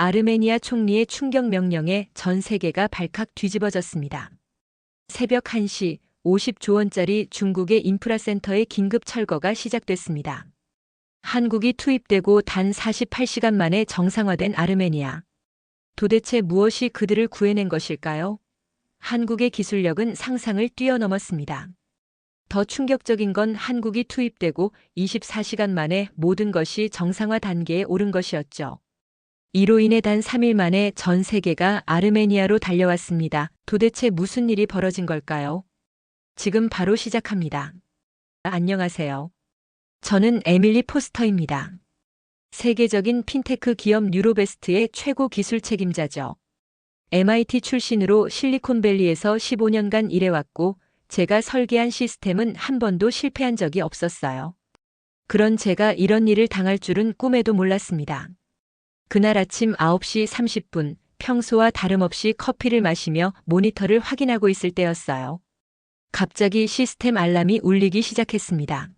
아르메니아 총리의 충격 명령에 전 세계가 발칵 뒤집어졌습니다. 새벽 1시 50조 원짜리 중국의 인프라센터의 긴급 철거가 시작됐습니다. 한국이 투입되고 단 48시간 만에 정상화된 아르메니아. 도대체 무엇이 그들을 구해낸 것일까요? 한국의 기술력은 상상을 뛰어넘었습니다. 더 충격적인 건 한국이 투입되고 24시간 만에 모든 것이 정상화 단계에 오른 것이었죠. 이로 인해 단 3일 만에 전 세계가 아르메니아로 달려왔습니다. 도대체 무슨 일이 벌어진 걸까요? 지금 바로 시작합니다. 안녕하세요. 저는 에밀리 포스터입니다. 세계적인 핀테크 기업 뉴로베스트의 최고 기술 책임자죠. MIT 출신으로 실리콘밸리에서 15년간 일해왔고 제가 설계한 시스템은 한 번도 실패한 적이 없었어요. 그런 제가 이런 일을 당할 줄은 꿈에도 몰랐습니다. 그날 아침 9시 30분 평소와 다름없이 커피를 마시며 모니터를 확인하고 있을 때였어요. 갑자기 시스템 알람이 울리기 시작했습니다.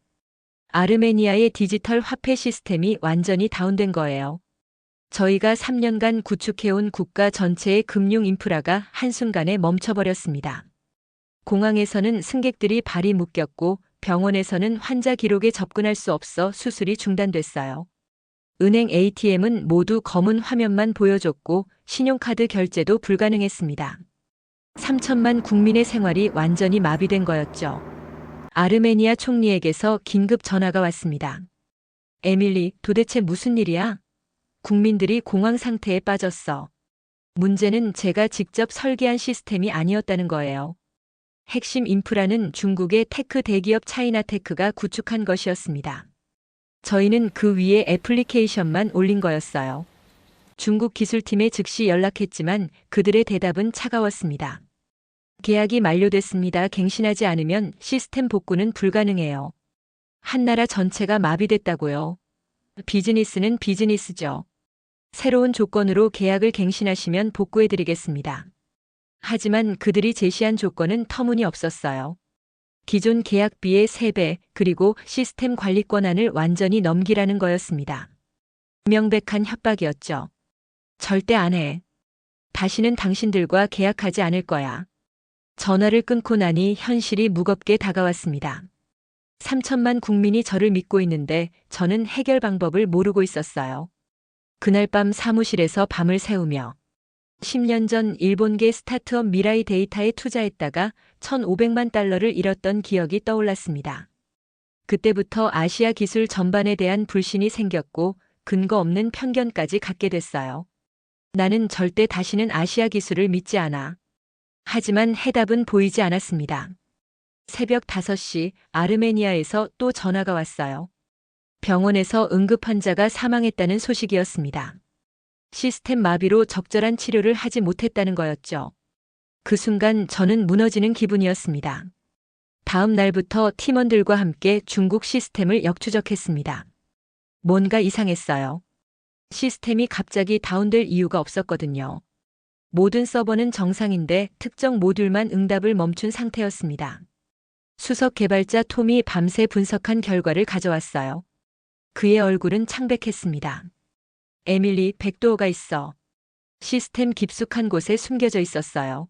아르메니아의 디지털 화폐 시스템이 완전히 다운된 거예요. 저희가 3년간 구축해온 국가 전체의 금융 인프라가 한순간에 멈춰버렸습니다. 공항에서는 승객들이 발이 묶였고 병원에서는 환자 기록에 접근할 수 없어 수술이 중단됐어요. 은행 ATM은 모두 검은 화면만 보여줬고 신용카드 결제도 불가능했습니다. 3천만 국민의 생활이 완전히 마비된 거였죠. 아르메니아 총리에게서 긴급 전화가 왔습니다. 에밀리, 도대체 무슨 일이야? 국민들이 공황 상태에 빠졌어. 문제는 제가 직접 설계한 시스템이 아니었다는 거예요. 핵심 인프라는 중국의 테크 대기업 차이나테크가 구축한 것이었습니다. 저희는 그 위에 애플리케이션만 올린 거였어요. 중국 기술팀에 즉시 연락했지만 그들의 대답은 차가웠습니다. 계약이 만료됐습니다. 갱신하지 않으면 시스템 복구는 불가능해요. 한 나라 전체가 마비됐다고요. 비즈니스는 비즈니스죠. 새로운 조건으로 계약을 갱신하시면 복구해드리겠습니다. 하지만 그들이 제시한 조건은 터무니없었어요. 기존 계약비의 3배, 그리고 시스템 관리 권한을 완전히 넘기라는 거였습니다. 명백한 협박이었죠. 절대 안 해. 다시는 당신들과 계약하지 않을 거야. 전화를 끊고 나니 현실이 무겁게 다가왔습니다. 3천만 국민이 저를 믿고 있는데 저는 해결 방법을 모르고 있었어요. 그날 밤 사무실에서 밤을 새우며 10년 전 일본계 스타트업 미라이 데이터에 투자했다가 1,500만 달러를 잃었던 기억이 떠올랐습니다. 그때부터 아시아 기술 전반에 대한 불신이 생겼고 근거 없는 편견까지 갖게 됐어요. 나는 절대 다시는 아시아 기술을 믿지 않아. 하지만 해답은 보이지 않았습니다. 새벽 5시 아르메니아에서 또 전화가 왔어요. 병원에서 응급 환자가 사망했다는 소식이었습니다. 시스템 마비로 적절한 치료를 하지 못했다는 거였죠. 그 순간 저는 무너지는 기분이었습니다. 다음 날부터 팀원들과 함께 중국 시스템을 역추적했습니다. 뭔가 이상했어요. 시스템이 갑자기 다운될 이유가 없었거든요. 모든 서버는 정상인데 특정 모듈만 응답을 멈춘 상태였습니다. 수석 개발자 톰이 밤새 분석한 결과를 가져왔어요. 그의 얼굴은 창백했습니다. 에밀리 백도어가 있어. 시스템 깊숙한 곳에 숨겨져 있었어요.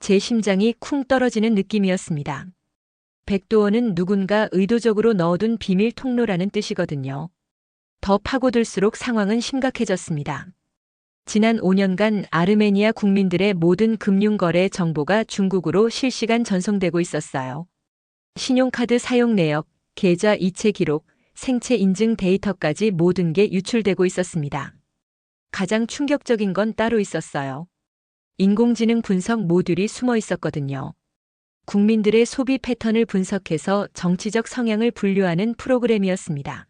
제 심장이 쿵 떨어지는 느낌이었습니다. 백도어는 누군가 의도적으로 넣어둔 비밀 통로라는 뜻이거든요. 더 파고들수록 상황은 심각해졌습니다. 지난 5년간 아르메니아 국민들의 모든 금융거래 정보가 중국으로 실시간 전송되고 있었어요. 신용카드 사용 내역, 계좌 이체 기록, 생체 인증 데이터까지 모든 게 유출되고 있었습니다. 가장 충격적인 건 따로 있었어요. 인공지능 분석 모듈이 숨어 있었거든요. 국민들의 소비 패턴을 분석해서 정치적 성향을 분류하는 프로그램이었습니다.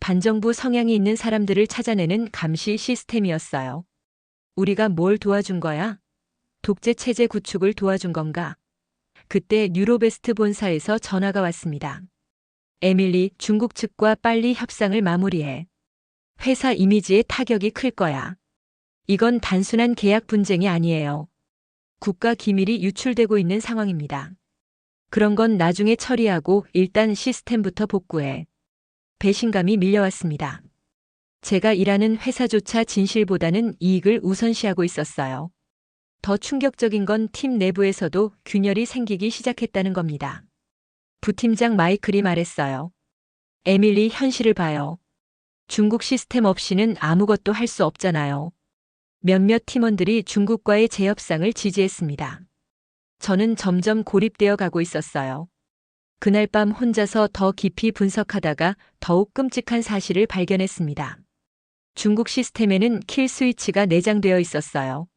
반정부 성향이 있는 사람들을 찾아내는 감시 시스템이었어요. 우리가 뭘 도와준 거야? 독재 체제 구축을 도와준 건가? 그때 뉴로베스트 본사에서 전화가 왔습니다. 에밀리, 중국 측과 빨리 협상을 마무리해. 회사 이미지에 타격이 클 거야. 이건 단순한 계약 분쟁이 아니에요. 국가 기밀이 유출되고 있는 상황입니다. 그런 건 나중에 처리하고 일단 시스템부터 복구해. 배신감이 밀려왔습니다. 제가 일하는 회사조차 진실보다는 이익을 우선시하고 있었어요. 더 충격적인 건 팀 내부에서도 균열이 생기기 시작했다는 겁니다. 부팀장 마이클이 말했어요. 에밀리 현실을 봐요. 중국 시스템 없이는 아무것도 할 수 없잖아요. 몇몇 팀원들이 중국과의 재협상을 지지했습니다. 저는 점점 고립되어 가고 있었어요. 그날 밤 혼자서 더 깊이 분석하다가 더욱 끔찍한 사실을 발견했습니다. 중국 시스템에는 킬 스위치가 내장되어 있었어요.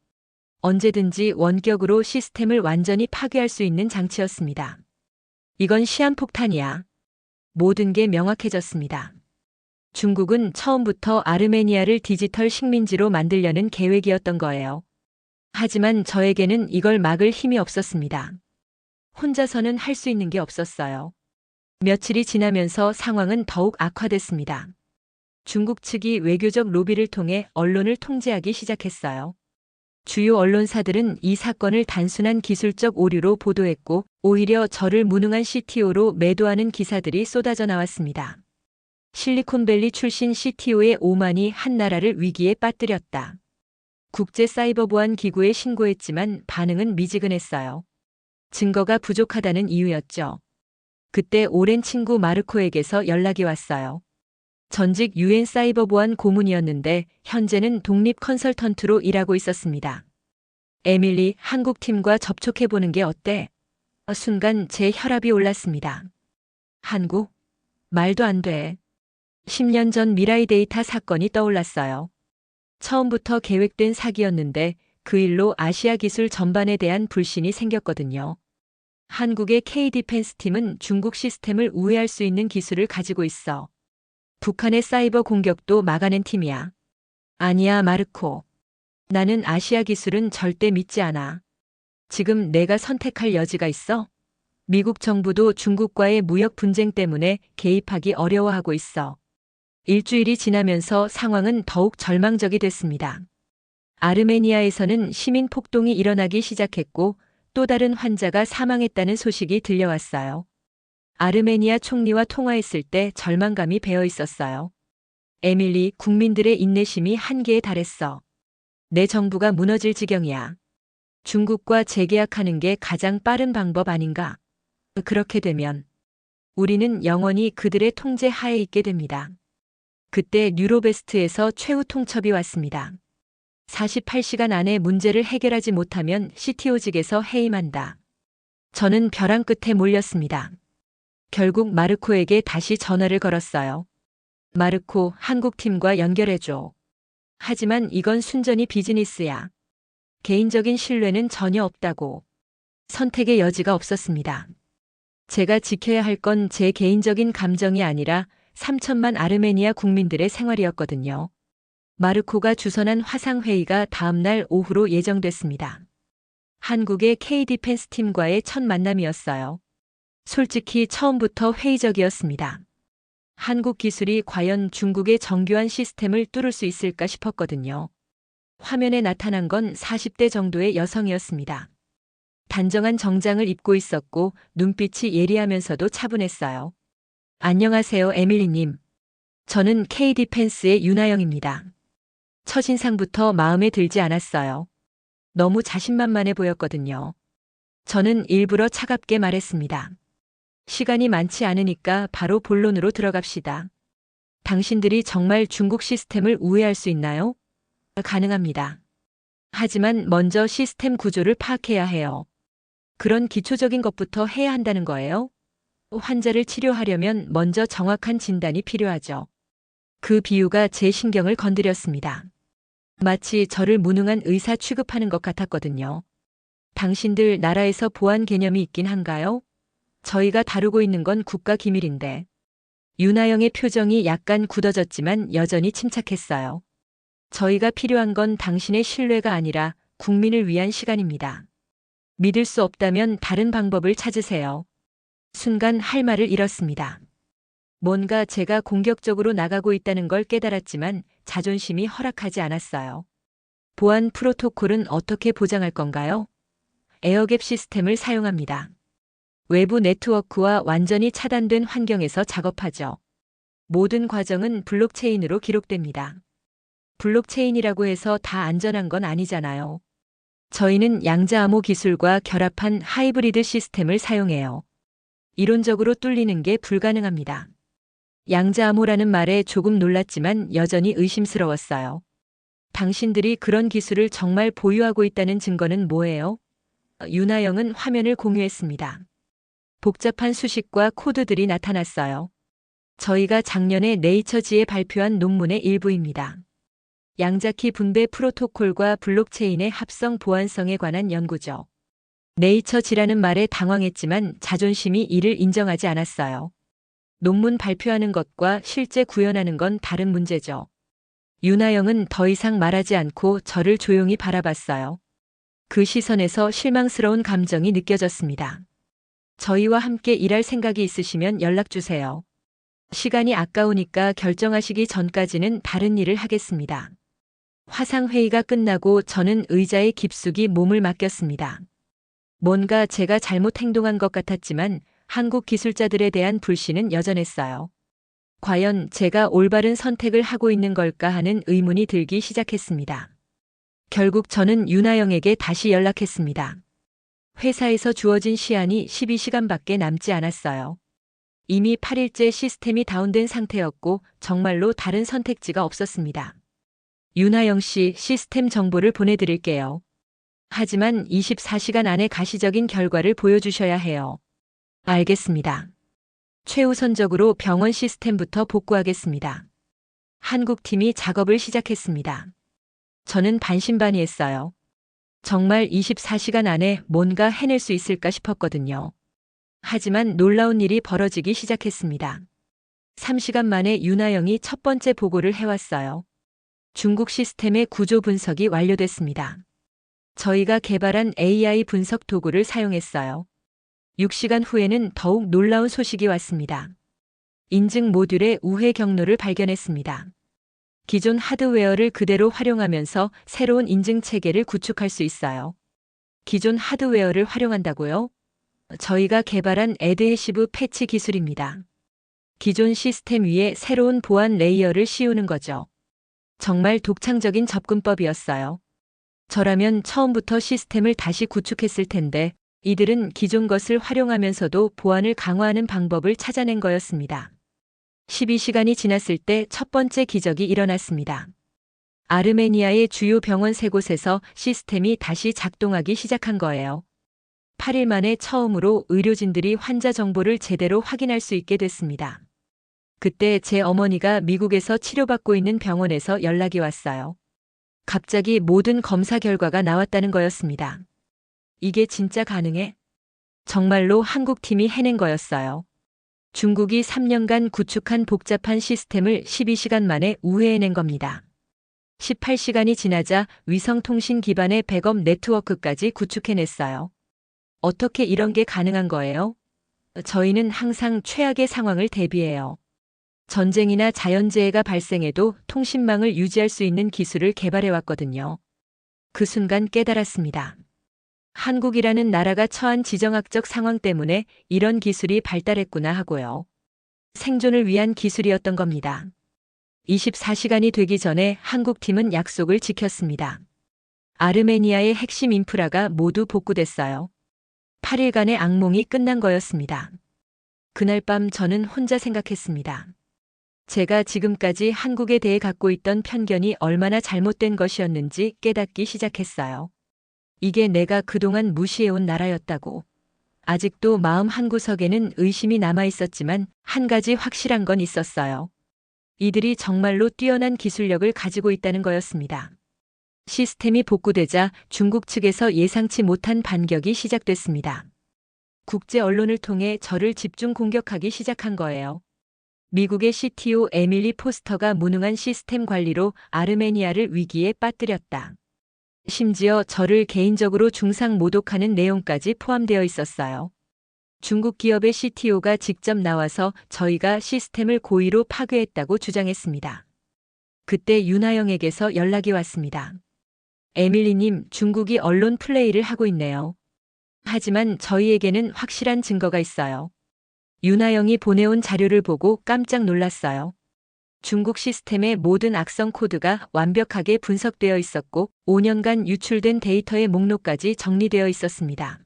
언제든지 원격으로 시스템을 완전히 파괴할 수 있는 장치였습니다. 이건 시한폭탄이야. 모든 게 명확해졌습니다. 중국은 처음부터 아르메니아를 디지털 식민지로 만들려는 계획이었던 거예요. 하지만 저에게는 이걸 막을 힘이 없었습니다. 혼자서는 할 수 있는 게 없었어요. 며칠이 지나면서 상황은 더욱 악화됐습니다. 중국 측이 외교적 로비를 통해 언론을 통제하기 시작했어요. 주요 언론사들은 이 사건을 단순한 기술적 오류로 보도했고 오히려 저를 무능한 CTO로 매도하는 기사들이 쏟아져 나왔습니다. 실리콘밸리 출신 CTO의 오만이 한 나라를 위기에 빠뜨렸다. 국제 사이버 보안 기구에 신고했지만 반응은 미지근했어요. 증거가 부족하다는 이유였죠. 그때 오랜 친구 마르코에게서 연락이 왔어요. 전직 유엔 사이버보안 고문이었는데 현재는 독립 컨설턴트로 일하고 있었습니다. 에밀리 한국팀과 접촉해보는 게 어때? 순간 제 혈압이 올랐습니다. 한국? 말도 안 돼. 10년 전 미라이 데이터 사건이 떠올랐어요. 처음부터 계획된 사기였는데 그 일로 아시아 기술 전반에 대한 불신이 생겼거든요. 한국의 K-디펜스 팀은 중국 시스템을 우회할 수 있는 기술을 가지고 있어. 북한의 사이버 공격도 막아낸 팀이야. 아니야, 마르코. 나는 아시아 기술은 절대 믿지 않아. 지금 내가 선택할 여지가 있어? 미국 정부도 중국과의 무역 분쟁 때문에 개입하기 어려워하고 있어. 일주일이 지나면서 상황은 더욱 절망적이 됐습니다. 아르메니아에서는 시민 폭동이 일어나기 시작했고 또 다른 환자가 사망했다는 소식이 들려왔어요. 아르메니아 총리와 통화했을 때 절망감이 배어 있었어요. 에밀리, 국민들의 인내심이 한계에 달했어. 내 정부가 무너질 지경이야. 중국과 재계약하는 게 가장 빠른 방법 아닌가? 그렇게 되면 우리는 영원히 그들의 통제 하에 있게 됩니다. 그때 뉴로베스트에서 최후 통첩이 왔습니다. 48시간 안에 문제를 해결하지 못하면 CTO직에서 해임한다. 저는 벼랑 끝에 몰렸습니다. 결국 마르코에게 다시 전화를 걸었어요. 마르코, 한국팀과 연결해줘. 하지만 이건 순전히 비즈니스야. 개인적인 신뢰는 전혀 없다고. 선택의 여지가 없었습니다. 제가 지켜야 할 건 제 개인적인 감정이 아니라 3천만 아르메니아 국민들의 생활이었거든요. 마르코가 주선한 화상회의가 다음날 오후로 예정됐습니다. 한국의 K-디펜스 팀과의 첫 만남이었어요. 솔직히 처음부터 회의적이었습니다. 한국 기술이 과연 중국의 정교한 시스템을 뚫을 수 있을까 싶었거든요. 화면에 나타난 건 40대 정도의 여성이었습니다. 단정한 정장을 입고 있었고 눈빛이 예리하면서도 차분했어요. 안녕하세요, 에밀리님. 저는 K-디펜스의 윤아영입니다. 첫인상부터 마음에 들지 않았어요. 너무 자신만만해 보였거든요. 저는 일부러 차갑게 말했습니다. 시간이 많지 않으니까 바로 본론으로 들어갑시다. 당신들이 정말 중국 시스템을 우회할 수 있나요? 가능합니다. 하지만 먼저 시스템 구조를 파악해야 해요. 그런 기초적인 것부터 해야 한다는 거예요? 환자를 치료하려면 먼저 정확한 진단이 필요하죠. 그 비유가 제 신경을 건드렸습니다. 마치 저를 무능한 의사 취급하는 것 같았거든요. 당신들 나라에서 보안 개념이 있긴 한가요? 저희가 다루고 있는 건 국가 기밀인데. 윤아영의 표정이 약간 굳어졌지만 여전히 침착했어요. 저희가 필요한 건 당신의 신뢰가 아니라 국민을 위한 시간입니다. 믿을 수 없다면 다른 방법을 찾으세요. 순간 할 말을 잃었습니다. 뭔가 제가 공격적으로 나가고 있다는 걸 깨달았지만 자존심이 허락하지 않았어요. 보안 프로토콜은 어떻게 보장할 건가요? 에어갭 시스템을 사용합니다. 외부 네트워크와 완전히 차단된 환경에서 작업하죠. 모든 과정은 블록체인으로 기록됩니다. 블록체인이라고 해서 다 안전한 건 아니잖아요. 저희는 양자암호 기술과 결합한 하이브리드 시스템을 사용해요. 이론적으로 뚫리는 게 불가능합니다. 양자암호라는 말에 조금 놀랐지만 여전히 의심스러웠어요. 당신들이 그런 기술을 정말 보유하고 있다는 증거는 뭐예요? 윤하영은 화면을 공유했습니다. 복잡한 수식과 코드들이 나타났어요. 저희가 작년에 네이처지에 발표한 논문의 일부입니다. 양자키 분배 프로토콜과 블록체인의 합성 보안성에 관한 연구죠. 네이처지라는 말에 당황했지만 자존심이 이를 인정하지 않았어요. 논문 발표하는 것과 실제 구현하는 건 다른 문제죠. 윤하영은 더 이상 말하지 않고 저를 조용히 바라봤어요. 그 시선에서 실망스러운 감정이 느껴졌습니다. 저희와 함께 일할 생각이 있으시면 연락주세요. 시간이 아까우니까 결정하시기 전까지는 다른 일을 하겠습니다. 화상회의가 끝나고 저는 의자에 깊숙이 몸을 맡겼습니다. 뭔가 제가 잘못 행동한 것 같았지만 한국 기술자들에 대한 불신은 여전했어요. 과연 제가 올바른 선택을 하고 있는 걸까 하는 의문이 들기 시작했습니다. 결국 저는 윤하영에게 다시 연락했습니다. 회사에서 주어진 시한이 12시간밖에 남지 않았어요. 이미 8일째 시스템이 다운된 상태였고 정말로 다른 선택지가 없었습니다. 윤하영 씨 시스템 정보를 보내드릴게요. 하지만 24시간 안에 가시적인 결과를 보여주셔야 해요. 알겠습니다. 최우선적으로 병원 시스템부터 복구하겠습니다. 한국팀이 작업을 시작했습니다. 저는 반신반의했어요. 정말 24시간 안에 뭔가 해낼 수 있을까 싶었거든요. 하지만 놀라운 일이 벌어지기 시작했습니다. 3시간 만에 윤하영이 첫 번째 보고를 해왔어요. 중국 시스템의 구조 분석이 완료됐습니다. 저희가 개발한 AI 분석 도구를 사용했어요. 6시간 후에는 더욱 놀라운 소식이 왔습니다. 인증 모듈의 우회 경로를 발견했습니다. 기존 하드웨어를 그대로 활용하면서 새로운 인증 체계를 구축할 수 있어요. 기존 하드웨어를 활용한다고요? 저희가 개발한 에드헤시브 패치 기술입니다. 기존 시스템 위에 새로운 보안 레이어를 씌우는 거죠. 정말 독창적인 접근법이었어요. 저라면 처음부터 시스템을 다시 구축했을 텐데 이들은 기존 것을 활용하면서도 보안을 강화하는 방법을 찾아낸 거였습니다. 12시간이 지났을 때 첫 번째 기적이 일어났습니다. 아르메니아의 주요 병원 세 곳에서 시스템이 다시 작동하기 시작한 거예요. 8일 만에 처음으로 의료진들이 환자 정보를 제대로 확인할 수 있게 됐습니다. 그때 제 어머니가 미국에서 치료받고 있는 병원에서 연락이 왔어요. 갑자기 모든 검사 결과가 나왔다는 거였습니다. 이게 진짜 가능해? 정말로 한국 팀이 해낸 거였어요. 중국이 3년간 구축한 복잡한 시스템을 12시간 만에 우회해낸 겁니다. 18시간이 지나자 위성통신 기반의 백업 네트워크까지 구축해냈어요. 어떻게 이런 게 가능한 거예요? 저희는 항상 최악의 상황을 대비해요. 전쟁이나 자연재해가 발생해도 통신망을 유지할 수 있는 기술을 개발해왔거든요. 그 순간 깨달았습니다. 한국이라는 나라가 처한 지정학적 상황 때문에 이런 기술이 발달했구나 하고요. 생존을 위한 기술이었던 겁니다. 24시간이 되기 전에 한국팀은 약속을 지켰습니다. 아르메니아의 핵심 인프라가 모두 복구됐어요. 8일간의 악몽이 끝난 거였습니다. 그날 밤 저는 혼자 생각했습니다. 제가 지금까지 한국에 대해 갖고 있던 편견이 얼마나 잘못된 것이었는지 깨닫기 시작했어요. 이게 내가 그동안 무시해온 나라였다고. 아직도 마음 한구석에는 의심이 남아 있었지만 한 가지 확실한 건 있었어요. 이들이 정말로 뛰어난 기술력을 가지고 있다는 거였습니다. 시스템이 복구되자 중국 측에서 예상치 못한 반격이 시작됐습니다. 국제 언론을 통해 저를 집중 공격하기 시작한 거예요. 미국의 CTO 에밀리 포스터가 무능한 시스템 관리로 아르메니아를 위기에 빠뜨렸다. 심지어 저를 개인적으로 중상 모독하는 내용까지 포함되어 있었어요. 중국 기업의 CTO가 직접 나와서 저희가 시스템을 고의로 파괴했다고 주장했습니다. 그때 윤하영에게서 연락이 왔습니다. 에밀리님, 중국이 언론 플레이를 하고 있네요. 하지만 저희에게는 확실한 증거가 있어요. 윤하영이 보내온 자료를 보고 깜짝 놀랐어요. 중국 시스템의 모든 악성 코드가 완벽하게 분석되어 있었고 5년간 유출된 데이터의 목록까지 정리되어 있었습니다.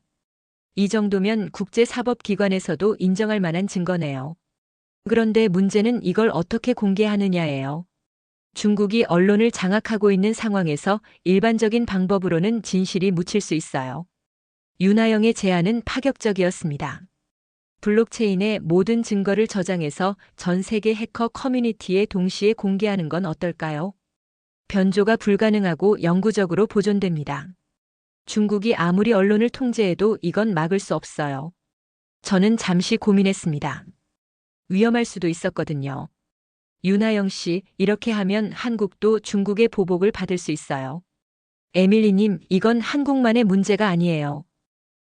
이 정도면 국제사법기관에서도 인정할 만한 증거네요. 그런데 문제는 이걸 어떻게 공개하느냐예요. 중국이 언론을 장악하고 있는 상황에서 일반적인 방법으로는 진실이 묻힐 수 있어요. 윤하영의 제안은 파격적이었습니다. 블록체인의 모든 증거를 저장해서 전 세계 해커 커뮤니티에 동시에 공개하는 건 어떨까요? 변조가 불가능하고 영구적으로 보존됩니다. 중국이 아무리 언론을 통제해도 이건 막을 수 없어요. 저는 잠시 고민했습니다. 위험할 수도 있었거든요. 윤하영 씨, 이렇게 하면 한국도 중국의 보복을 받을 수 있어요. 에밀리님, 이건 한국만의 문제가 아니에요.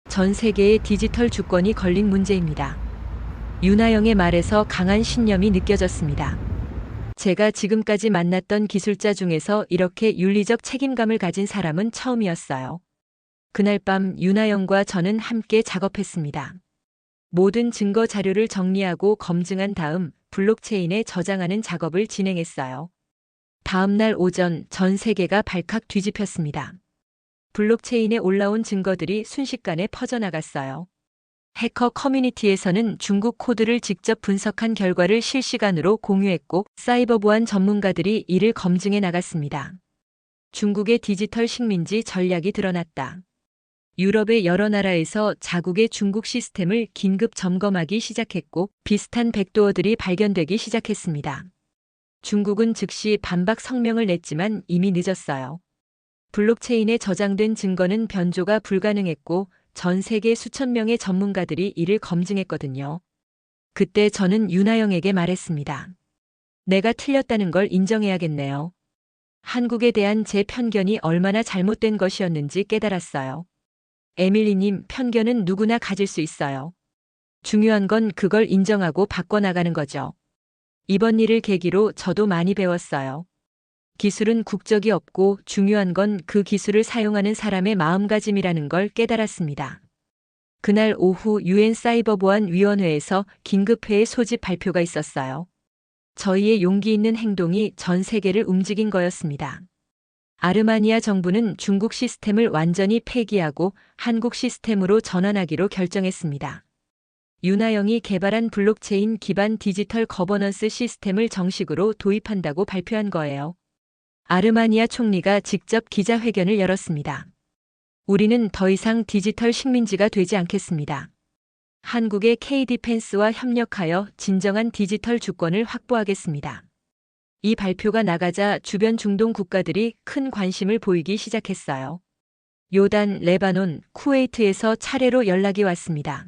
전 세계의 디지털 주권이 걸린 문제입니다. 윤하영의 말에서 강한 신념이 느껴졌습니다. 제가 지금까지 만났던 기술자 중에서 이렇게 윤리적 책임감을 가진 사람은 처음이었어요. 그날 밤 윤하영과 저는 함께 작업했습니다. 모든 증거 자료를 정리하고 검증한 다음 블록체인에 저장하는 작업을 진행했어요. 다음 날 오전 전 세계가 발칵 뒤집혔습니다. 블록체인에 올라온 증거들이 순식간에 퍼져나갔어요. 해커 커뮤니티에서는 중국 코드를 직접 분석한 결과를 실시간으로 공유했고 사이버 보안 전문가들이 이를 검증해 나갔습니다. 중국의 디지털 식민지 전략이 드러났다. 유럽의 여러 나라에서 자국의 중국 시스템을 긴급 점검하기 시작했고 비슷한 백도어들이 발견되기 시작했습니다. 중국은 즉시 반박 성명을 냈지만 이미 늦었어요. 블록체인에 저장된 증거는 변조가 불가능했고 전 세계 수천 명의 전문가들이 이를 검증했거든요. 그때 저는 윤하영에게 말했습니다. 내가 틀렸다는 걸 인정해야겠네요. 한국에 대한 제 편견이 얼마나 잘못된 것이었는지 깨달았어요. 에밀리님, 편견은 누구나 가질 수 있어요. 중요한 건 그걸 인정하고 바꿔나가는 거죠. 이번 일을 계기로 저도 많이 배웠어요. 기술은 국적이 없고 중요한 건 그 기술을 사용하는 사람의 마음가짐이라는 걸 깨달았습니다. 그날 오후 유엔 사이버보안위원회에서 긴급회의 소집 발표가 있었어요. 저희의 용기 있는 행동이 전 세계를 움직인 거였습니다. 아르마니아 정부는 중국 시스템을 완전히 폐기하고 한국 시스템으로 전환하기로 결정했습니다. 윤하영이 개발한 블록체인 기반 디지털 거버넌스 시스템을 정식으로 도입한다고 발표한 거예요. 아르마니아 총리가 직접 기자회견을 열었습니다. 우리는 더 이상 디지털 식민지가 되지 않겠습니다. 한국의 K-디펜스와 협력하여 진정한 디지털 주권을 확보하겠습니다. 이 발표가 나가자 주변 중동 국가들이 큰 관심을 보이기 시작했어요. 요단, 레바논, 쿠웨이트에서 차례로 연락이 왔습니다.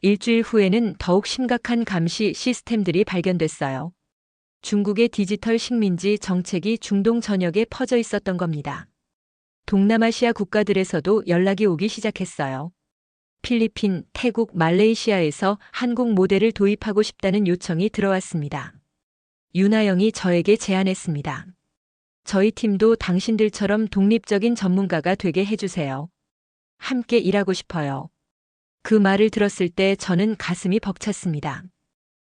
일주일 후에는 더욱 심각한 감시 시스템들이 발견됐어요. 중국의 디지털 식민지 정책이 중동 전역에 퍼져 있었던 겁니다. 동남아시아 국가들에서도 연락이 오기 시작했어요. 필리핀, 태국, 말레이시아에서 한국 모델을 도입하고 싶다는 요청이 들어왔습니다. 윤하영이 저에게 제안했습니다. 저희 팀도 당신들처럼 독립적인 전문가가 되게 해주세요. 함께 일하고 싶어요. 그 말을 들었을 때 저는 가슴이 벅찼습니다.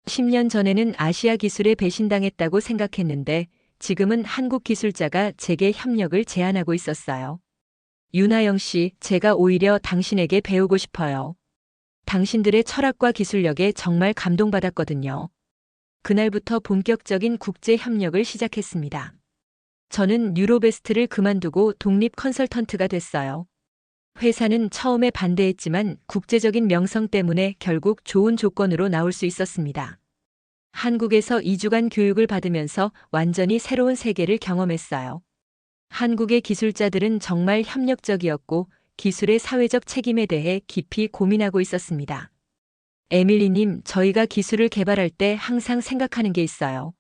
10년 전에는 아시아 기술에 배신당했다고 생각했는데 지금은 한국 기술자가 제게 협력을 제안하고 있었어요. 윤하영 씨, 제가 오히려 당신에게 배우고 싶어요. 당신들의 철학과 기술력에 정말 감동받았거든요. 그날부터 본격적인 국제 협력을 시작했습니다. 저는 뉴로베스트를 그만두고 독립 컨설턴트가 됐어요. 회사는 처음에 반대했지만 국제적인 명성 때문에 결국 좋은 조건으로 나올 수 있었습니다. 한국에서 2주간 교육을 받으면서 완전히 새로운 세계를 경험했어요. 한국의 기술자들은 정말 협력적이었고 기술의 사회적 책임에 대해 깊이 고민하고 있었습니다. 에밀리님, 저희가 기술을 개발할 때 항상 생각하는 게 있어요.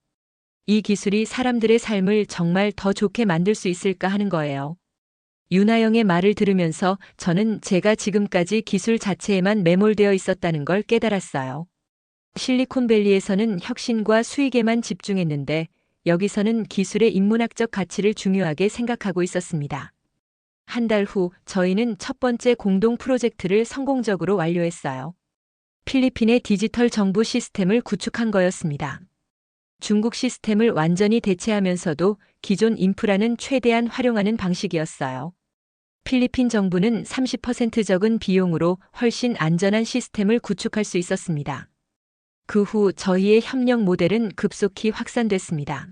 이 기술이 사람들의 삶을 정말 더 좋게 만들 수 있을까 하는 거예요. 윤하영의 말을 들으면서 저는 제가 지금까지 기술 자체에만 매몰되어 있었다는 걸 깨달았어요. 실리콘밸리에서는 혁신과 수익에만 집중했는데 여기서는 기술의 인문학적 가치를 중요하게 생각하고 있었습니다. 한 달 후 저희는 첫 번째 공동 프로젝트를 성공적으로 완료했어요. 필리핀의 디지털 정부 시스템을 구축한 거였습니다. 중국 시스템을 완전히 대체하면서도 기존 인프라는 최대한 활용하는 방식이었어요. 필리핀 정부는 30% 적은 비용으로 훨씬 안전한 시스템을 구축할 수 있었습니다. 그 후 저희의 협력 모델은 급속히 확산됐습니다.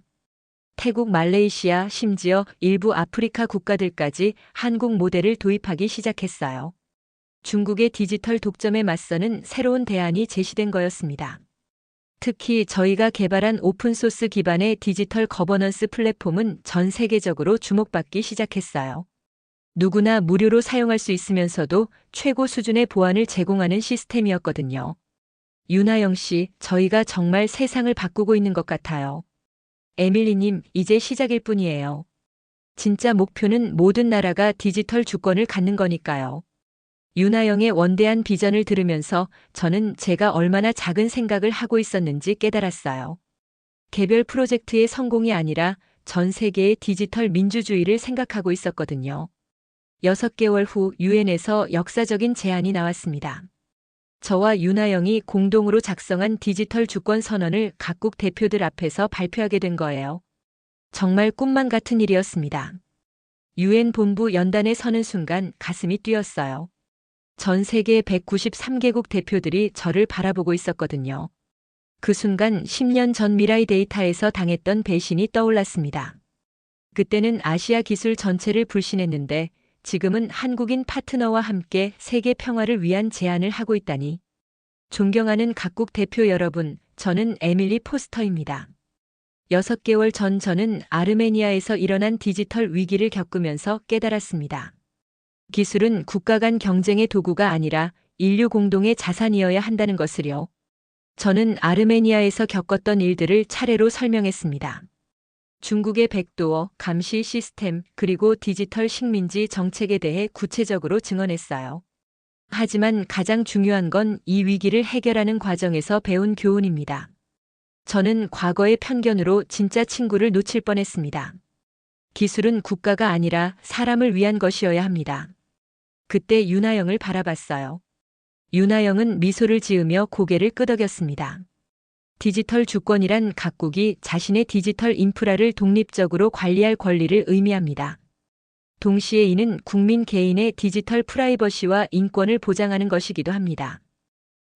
태국, 말레이시아, 심지어 일부 아프리카 국가들까지 한국 모델을 도입하기 시작했어요. 중국의 디지털 독점에 맞서는 새로운 대안이 제시된 거였습니다. 특히 저희가 개발한 오픈소스 기반의 디지털 거버넌스 플랫폼은 전 세계적으로 주목받기 시작했어요. 누구나 무료로 사용할 수 있으면서도 최고 수준의 보안을 제공하는 시스템이었거든요. 윤하영 씨, 저희가 정말 세상을 바꾸고 있는 것 같아요. 에밀리님, 이제 시작일 뿐이에요. 진짜 목표는 모든 나라가 디지털 주권을 갖는 거니까요. 윤하영의 원대한 비전을 들으면서 저는 제가 얼마나 작은 생각을 하고 있었는지 깨달았어요. 개별 프로젝트의 성공이 아니라 전 세계의 디지털 민주주의를 생각하고 있었거든요. 6개월 후 유엔에서 역사적인 제안이 나왔습니다. 저와 윤하영이 공동으로 작성한 디지털 주권 선언을 각국 대표들 앞에서 발표하게 된 거예요. 정말 꿈만 같은 일이었습니다. 유엔 본부 연단에 서는 순간 가슴이 뛰었어요. 전 세계 193개국 대표들이 저를 바라보고 있었거든요. 그 순간 10년 전 미라이 데이터에서 당했던 배신이 떠올랐습니다. 그때는 아시아 기술 전체를 불신했는데 지금은 한국인 파트너와 함께 세계 평화를 위한 제안을 하고 있다니. 존경하는 각국 대표 여러분, 저는 에밀리 포스터입니다. 6개월 전 저는 아르메니아에서 일어난 디지털 위기를 겪으면서 깨달았습니다. 기술은 국가 간 경쟁의 도구가 아니라 인류 공동의 자산이어야 한다는 것을요. 저는 아르메니아에서 겪었던 일들을 차례로 설명했습니다. 중국의 백도어, 감시 시스템, 그리고 디지털 식민지 정책에 대해 구체적으로 증언했어요. 하지만 가장 중요한 건 이 위기를 해결하는 과정에서 배운 교훈입니다. 저는 과거의 편견으로 진짜 친구를 놓칠 뻔했습니다. 기술은 국가가 아니라 사람을 위한 것이어야 합니다. 그때 윤하영을 바라봤어요. 윤하영은 미소를 지으며 고개를 끄덕였습니다. 디지털 주권이란 각국이 자신의 디지털 인프라를 독립적으로 관리할 권리를 의미합니다. 동시에 이는 국민 개인의 디지털 프라이버시와 인권을 보장하는 것이기도 합니다.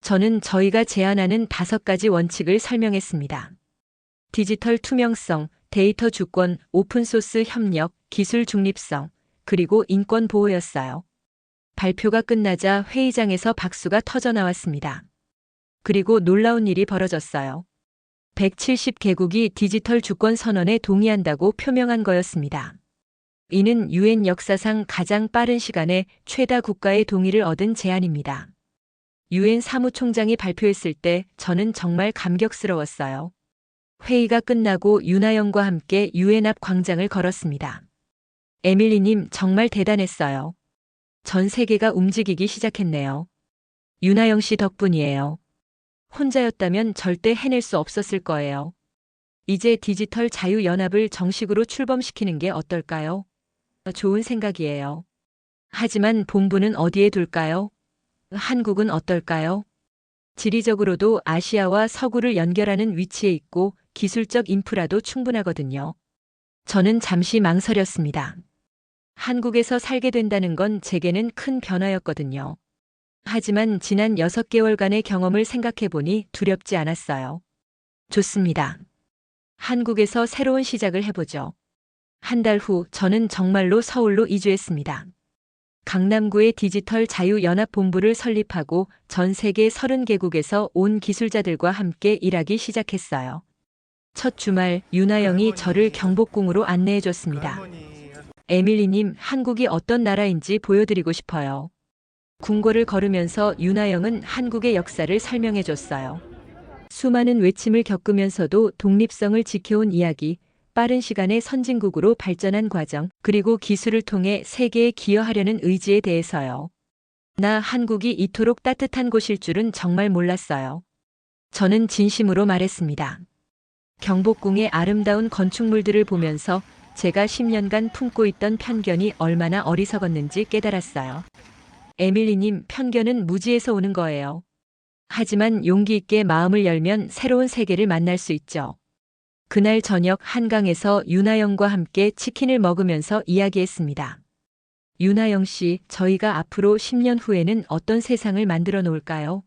저는 저희가 제안하는 다섯 가지 원칙을 설명했습니다. 디지털 투명성, 데이터 주권, 오픈소스 협력, 기술 중립성, 그리고 인권 보호였어요. 발표가 끝나자 회의장에서 박수가 터져 나왔습니다. 그리고 놀라운 일이 벌어졌어요. 170개국이 디지털 주권 선언에 동의한다고 표명한 거였습니다. 이는 유엔 역사상 가장 빠른 시간에 최다 국가의 동의를 얻은 제안입니다. 유엔 사무총장이 발표했을 때 저는 정말 감격스러웠어요. 회의가 끝나고 윤하영과 함께 유엔 앞 광장을 걸었습니다. 에밀리님 정말 대단했어요. 전 세계가 움직이기 시작했네요. 윤하영 씨 덕분이에요. 혼자였다면 절대 해낼 수 없었을 거예요. 이제 디지털 자유연합을 정식으로 출범시키는 게 어떨까요? 좋은 생각이에요. 하지만 본부는 어디에 둘까요? 한국은 어떨까요? 지리적으로도 아시아와 서구를 연결하는 위치에 있고 기술적 인프라도 충분하거든요. 저는 잠시 망설였습니다. 한국에서 살게 된다는 건 제게는 큰 변화였거든요. 하지만 지난 6개월간의 경험을 생각해보니 두렵지 않았어요. 좋습니다. 한국에서 새로운 시작을 해보죠. 한 달 후 저는 정말로 서울로 이주했습니다. 강남구의 디지털 자유연합본부를 설립하고 전 세계 30개국에서 온 기술자들과 함께 일하기 시작했어요. 첫 주말 윤하영이 저를 경복궁으로 안내해 줬습니다. 에밀리님, 한국이 어떤 나라인지 보여드리고 싶어요. 궁궐을 걸으면서 윤하영은 한국의 역사를 설명해 줬어요. 수많은 외침을 겪으면서도 독립성을 지켜온 이야기, 빠른 시간에 선진국으로 발전한 과정, 그리고 기술을 통해 세계에 기여하려는 의지에 대해서요. 나 한국이 이토록 따뜻한 곳일 줄은 정말 몰랐어요. 저는 진심으로 말했습니다. 경복궁의 아름다운 건축물들을 보면서 제가 10년간 품고 있던 편견이 얼마나 어리석었는지 깨달았어요. 에밀리님, 편견은 무지에서 오는 거예요. 하지만 용기 있게 마음을 열면 새로운 세계를 만날 수 있죠. 그날 저녁 한강에서 윤아영과 함께 치킨을 먹으면서 이야기했습니다. 윤아영 씨, 저희가 앞으로 10년 후에는 어떤 세상을 만들어 놓을까요?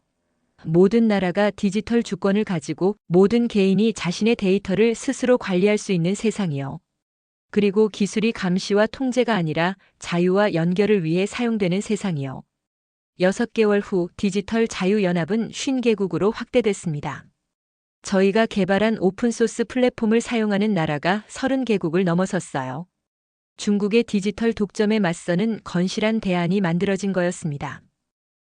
모든 나라가 디지털 주권을 가지고 모든 개인이 자신의 데이터를 스스로 관리할 수 있는 세상이요. 그리고 기술이 감시와 통제가 아니라 자유와 연결을 위해 사용되는 세상이요. 6개월 후 디지털 자유연합은 50개국으로 확대됐습니다. 저희가 개발한 오픈소스 플랫폼을 사용하는 나라가 30개국을 넘어섰어요. 중국의 디지털 독점에 맞서는 건실한 대안이 만들어진 거였습니다.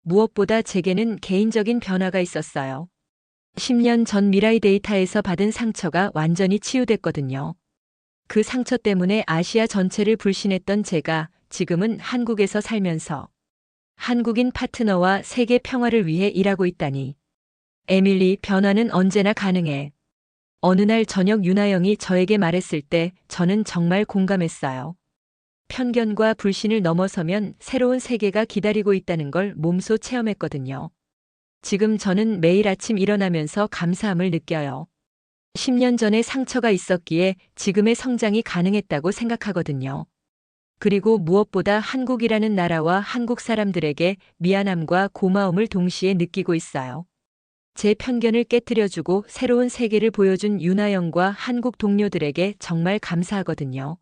무엇보다 제게는 개인적인 변화가 있었어요. 10년 전 미라이 데이터에서 받은 상처가 완전히 치유됐거든요. 그 상처 때문에 아시아 전체를 불신했던 제가 지금은 한국에서 살면서 한국인 파트너와 세계 평화를 위해 일하고 있다니. 에밀리, 변화는 언제나 가능해. 어느 날 저녁 윤아영이 저에게 말했을 때 저는 정말 공감했어요. 편견과 불신을 넘어서면 새로운 세계가 기다리고 있다는 걸 몸소 체험했거든요. 지금 저는 매일 아침 일어나면서 감사함을 느껴요. 10년 전에 상처가 있었기에 지금의 성장이 가능했다고 생각하거든요. 그리고 무엇보다 한국이라는 나라와 한국 사람들에게 미안함과 고마움을 동시에 느끼고 있어요. 제 편견을 깨뜨려주고 새로운 세계를 보여준 윤아영과 한국 동료들에게 정말 감사하거든요.